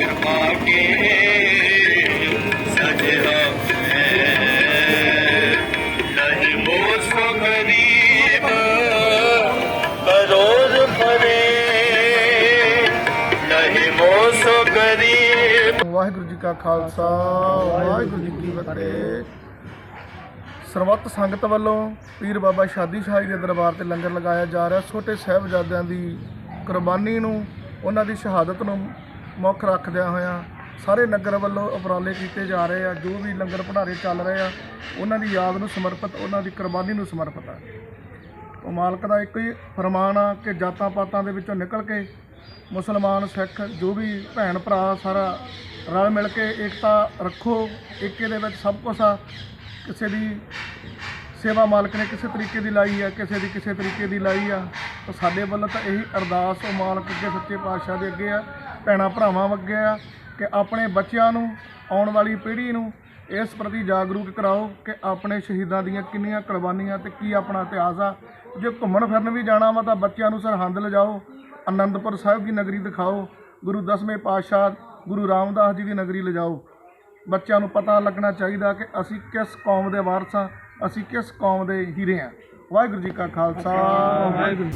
ਕਿਰਪਾ ਵਾਹਿਗੁਰੂ ਜੀ ਕਾ ਖਾਲਸਾ, ਵਾਹਿਗੁਰੂ ਜੀ ਕੀ ਫਤਿਹ। ਸਰਬੱਤ ਸੰਗਤ ਵੱਲੋਂ ਪੀਰ ਬਾਬਾ ਸ਼ਾਦੀ ਸ਼ਾਹੀ ਦੇ ਦਰਬਾਰ ਤੇ ਲੰਗਰ ਲਗਾਇਆ ਜਾ ਰਿਹਾ। ਛੋਟੇ ਸਹਿਬਜ਼ਾਦਿਆਂ ਦੀ ਕੁਰਬਾਨੀ ਨੂੰ, ਉਹਨਾਂ ਦੀ ਸ਼ਹਾਦਤ ਨੂੰ ਮੁੱਖ ਰੱਖਦਿਆਂ ਹੋਇਆਂ ਸਾਰੇ ਨਗਰ ਵੱਲੋਂ ਉਪਰਾਲੇ ਕੀਤੇ ਜਾ ਰਹੇ ਆ, ਜੋ ਵੀ ਲੰਗਰ ਭੰਡਾਰੇ ਚੱਲ ਰਹੇ ਆ, ਉਹਨਾਂ ਦੀ ਯਾਦ ਨੂੰ ਸਮਰਪਿਤ, ਉਹਨਾਂ ਦੀ ਕੁਰਬਾਨੀ ਨੂੰ ਸਮਰਪਿਤ ਆ। ਉਹ ਮਾਲਕ ਦਾ ਇੱਕ ਹੀ ਫਰਮਾਨ ਆ ਕਿ ਜਾਤਾਂ ਪਾਤਾਂ ਦੇ ਵਿੱਚੋਂ ਨਿਕਲ ਕੇ ਮੁਸਲਮਾਨ, ਸਿੱਖ, ਜੋ ਵੀ ਭੈਣ ਭਰਾ ਸਾਰਾ ਰਲ ਮਿਲ ਕੇ ਏਕਤਾ ਰੱਖੋ, ਏਕੇ ਦੇ ਵਿੱਚ ਸਭ ਕੁਛ ਆ। ਕਿਸੇ ਦੀ ਸੇਵਾ ਮਾਲਕ ਨੇ ਕਿਸੇ ਤਰੀਕੇ ਦੀ ਲਾਈ ਆ, ਕਿਸੇ ਦੀ ਕਿਸੇ ਤਰੀਕੇ ਦੀ ਲਾਈ ਆ। ਤਾਂ ਸਾਡੇ ਵੱਲੋਂ ਤਾਂ ਇਹੀ ਅਰਦਾਸ ਉਹ ਮਾਲਕ ਅੱਗੇ ਸੱਚੇ ਪਾਤਸ਼ਾਹ ਦੇ ਅੱਗੇ ਆ। ਭੈਣਾਂ ਭਰਾਵਾਂ ਵਰਗੇ ਆ ਕਿ ਆਪਣੇ ਬੱਚਿਆਂ ਨੂੰ, ਆਉਣ ਵਾਲੀ ਪੀੜ੍ਹੀ ਨੂੰ ਇਸ ਪ੍ਰਤੀ ਜਾਗਰੂਕ ਕਰਾਓ ਕਿ ਆਪਣੇ ਸ਼ਹੀਦਾਂ ਦੀਆਂ ਕਿੰਨੀਆਂ ਕੁਰਬਾਨੀਆਂ ਤੇ ਕੀ ਆਪਣਾ ਇਤਿਹਾਸ ਆ। ਜੇ ਘੁੰਮਣ ਫਿਰਨ ਵੀ ਜਾਣਾ ਵਾ ਤਾਂ ਬੱਚਿਆਂ ਨੂੰ ਸਰਹੰਦ ਲਿਜਾਓ, ਅਨੰਦਪੁਰ ਸਾਹਿਬ ਦੀ ਨਗਰੀ ਦਿਖਾਓ, ਗੁਰੂ ਦਸਵੇਂ ਪਾਤਸ਼ਾਹ ਗੁਰੂ ਰਾਮਦਾਸ ਜੀ ਦੀ ਨਗਰੀ ਲਿਜਾਓ। ਬੱਚਿਆਂ ਨੂੰ ਪਤਾ ਲੱਗਣਾ ਚਾਹੀਦਾ ਕਿ ਅਸੀਂ ਕਿਸ ਕੌਮ ਦੇ ਵਾਰਸ ਹਾਂ ਅਸੀਂ ਕਿਸ ਕੌਮ ਦੇ ਹੀਰੇ ਹਾਂ ਵਾਹਿਗੁਰੂ ਜੀ ਕਾ ਖਾਲਸਾ। ਵਾਹਿਗੁਰੂ